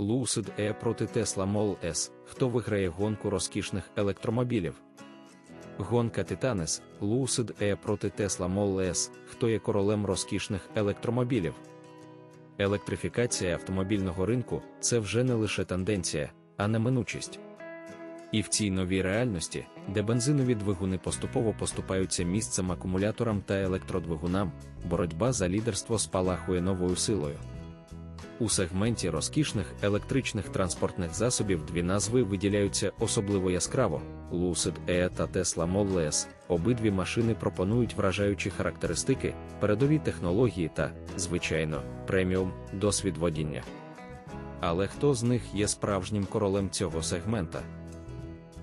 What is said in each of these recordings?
Lucid E проти Tesla Model S. Хто виграє гонку розкішних електромобілів? Гонка Titanis, Lucid E проти Tesla Model S. Хто є королем розкішних електромобілів? Електрифікація автомобільного ринку це вже не лише тенденція, а неминучість. І в цій новій реальності, де бензинові двигуни поступово поступаються місцем акумуляторам та електродвигунам, боротьба за лідерство спалахує новою силою. У сегменті розкішних електричних транспортних засобів дві назви виділяються особливо яскраво: Lucid E та Tesla Model S. Обидві машини пропонують вражаючі характеристики, передові технології та, звичайно, преміум досвід водіння. Але хто з них є справжнім королем цього сегмента?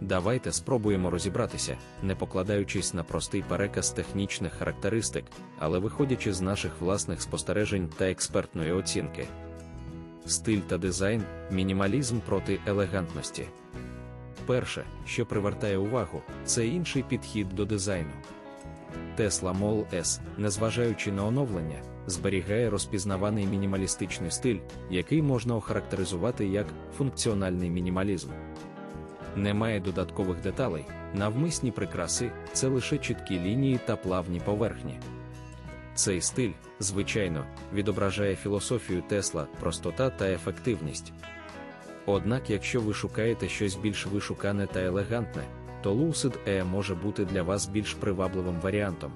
Давайте спробуємо розібратися, не покладаючись на простий переказ технічних характеристик, але виходячи з наших власних спостережень та експертної оцінки. Стиль та дизайн, мінімалізм проти елегантності. Перше, що привертає увагу, це інший підхід до дизайну. Tesla Model S, незважаючи на оновлення, зберігає розпізнаваний мінімалістичний стиль, який можна охарактеризувати як функціональний мінімалізм. Немає додаткових деталей, навмисні прикраси це лише чіткі лінії та плавні поверхні. Цей стиль, звичайно, відображає філософію Тесла, простота та ефективність. Однак, якщо ви шукаєте щось більш вишукане та елегантне, то Lucid E може бути для вас більш привабливим варіантом.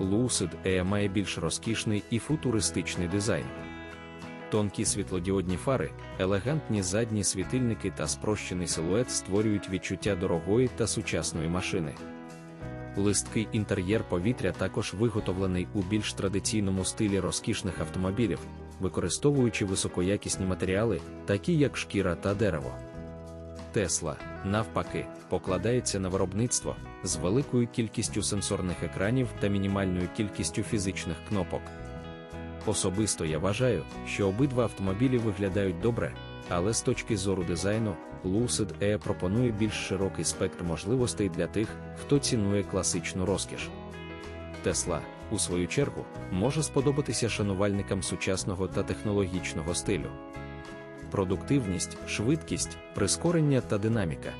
Lucid E має більш розкішний і футуристичний дизайн. Тонкі світлодіодні фари, елегантні задні світильники та спрощений силует створюють відчуття дорогої та сучасної машини. Листкий інтер'єр повітря також виготовлений у більш традиційному стилі розкішних автомобілів, використовуючи високоякісні матеріали, такі як шкіра та дерево. Тесла, навпаки, покладається на виробництво з великою кількістю сенсорних екранів та мінімальною кількістю фізичних кнопок. Особисто я вважаю, що обидва автомобілі виглядають добре, але з точки зору дизайну, Lucid E пропонує більш широкий спектр можливостей для тих, хто цінує класичну розкіш. Тесла, у свою чергу, може сподобатися шанувальникам сучасного та технологічного стилю. Продуктивність, швидкість, прискорення та динаміка.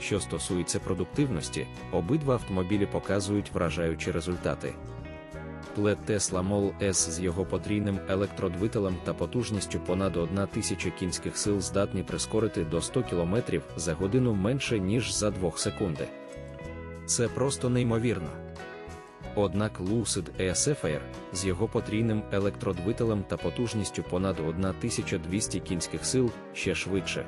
Що стосується продуктивності, обидва автомобілі показують вражаючі результати. Плед Tesla Model S з його потрійним електродвителем та потужністю понад 1000 кінських сил здатні прискорити до 100 км за годину менше, ніж за 2 секунди. Це просто неймовірно. Однак Lucid E Sapphire з його потрійним електродвителем та потужністю понад 1200 кінських сил ще швидше.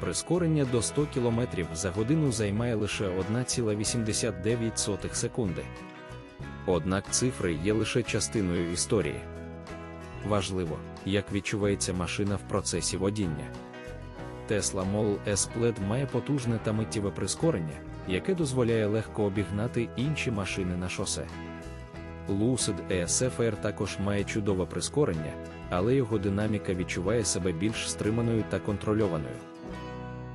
Прискорення до 100 км за годину займає лише 1,89 секунди. Однак цифри є лише частиною історії. Важливо, як відчувається машина в процесі водіння. Tesla Model S Plaid має потужне та миттєве прискорення, яке дозволяє легко обігнати інші машини на шосе. Lucid E Sapphire також має чудове прискорення, але його динаміка відчуває себе більш стриманою та контрольованою.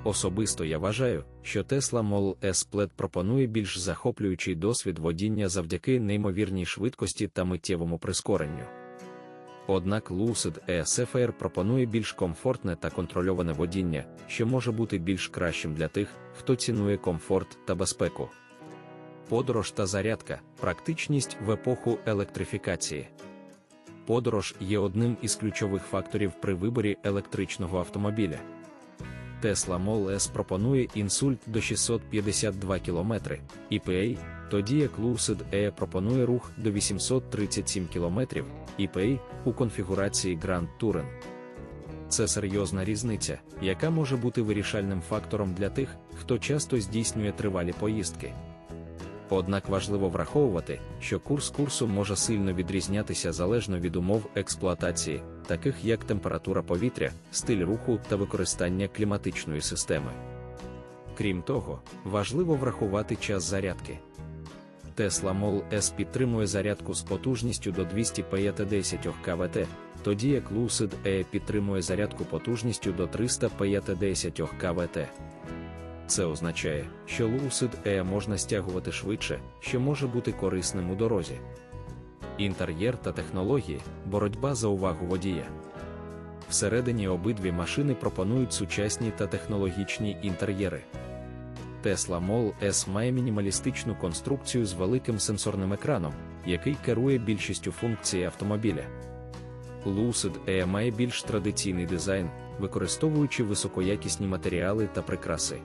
Особисто я вважаю, що Tesla Model S Plaid пропонує більш захоплюючий досвід водіння завдяки неймовірній швидкості та миттєвому прискоренню. Однак Lucid E Sapphire пропонує більш комфортне та контрольоване водіння, що може бути більш кращим для тих, хто цінує комфорт та безпеку. Подорож та зарядка практичність в епоху електрифікації. Подорож є одним із ключових факторів при виборі електричного автомобіля. Tesla Model S пропонує інсульт до 652 км, EPA, тоді як Lucid E пропонує рух до 837 км, EPA у конфігурації Grand Touring. Це серйозна різниця, яка може бути вирішальним фактором для тих, хто часто здійснює тривалі поїздки. Однак важливо враховувати, що курс курсу може сильно відрізнятися залежно від умов експлуатації, таких як температура повітря, стиль руху та використання кліматичної системи. Крім того, важливо врахувати час зарядки. Tesla Model S підтримує зарядку з потужністю до 250 кВт, тоді як Lucid E підтримує зарядку потужністю до 350 кВт. Це означає, що Lucid E можна стягувати швидше, що може бути корисним у дорозі. Інтер'єр та технології боротьба за увагу водія. Всередині обидві машини пропонують сучасні та технологічні інтер'єри. Tesla Model S має мінімалістичну конструкцію з великим сенсорним екраном, який керує більшістю функцій автомобіля. Lucid Air має більш традиційний дизайн, використовуючи високоякісні матеріали та прикраси.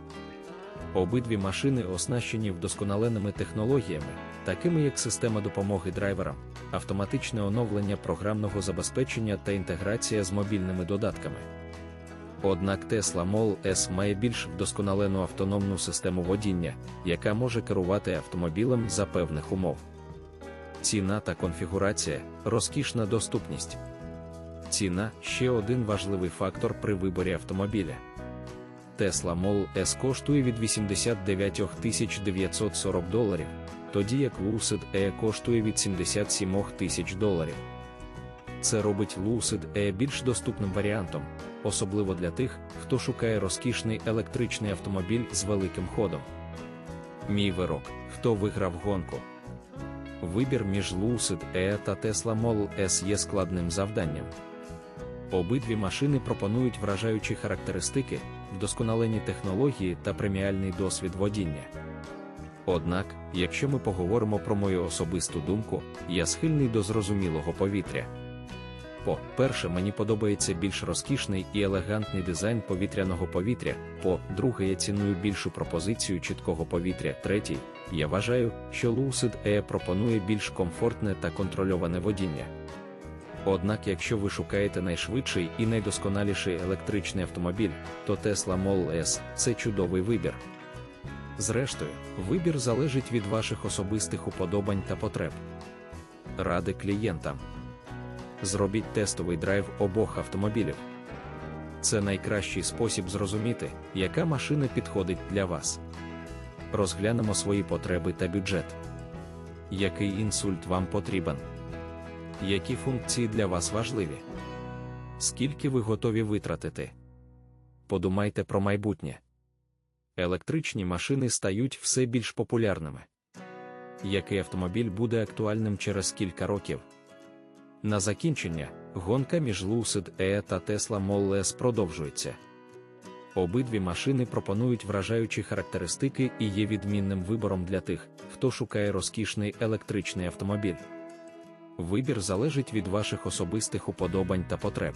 Обидві машини оснащені вдосконаленими технологіями, такими як система допомоги драйверам, автоматичне оновлення програмного забезпечення та інтеграція з мобільними додатками. Однак Tesla Model S має більш вдосконалену автономну систему водіння, яка може керувати автомобілем за певних умов. Ціна та конфігурація, розкішна доступність. Ціна ще один важливий фактор при виборі автомобіля. Tesla Model S коштує від 89 940 доларів, тоді як Lucid E коштує від 77 тисяч доларів. Це робить Lucid E більш доступним варіантом, особливо для тих, хто шукає розкішний електричний автомобіль з великим ходом. Мій вирок, хто виграв гонку. Вибір між Lucid E та Tesla Model S є складним завданням. Обидві машини пропонують вражаючі характеристики, вдосконалені технології та преміальний досвід водіння. Однак, якщо ми поговоримо про мою особисту думку, я схильний до зрозумілого повітря. По-перше, мені подобається більш розкішний і елегантний дизайн повітряного повітря. По-друге, я ціную більшу пропозицію чіткого повітря. Третій, я вважаю, що Lucid E пропонує більш комфортне та контрольоване водіння. Однак, якщо ви шукаєте найшвидший і найдосконаліший електричний автомобіль, то Tesla Model S – це чудовий вибір. Зрештою, вибір залежить від ваших особистих уподобань та потреб. Ради клієнтам. Зробіть тестовий драйв обох автомобілів. Це найкращий спосіб зрозуміти, яка машина підходить для вас. Розглянемо свої потреби та бюджет. Який інсульт вам потрібен? Які функції для вас важливі? Скільки ви готові витратити? Подумайте про майбутнє. Електричні машини стають все більш популярними. Який автомобіль буде актуальним через кілька років? На закінчення, гонка між Lucid E та Tesla Model S продовжується. Обидві машини пропонують вражаючі характеристики і є відмінним вибором для тих, хто шукає розкішний електричний автомобіль. Вибір залежить від ваших особистих уподобань та потреб.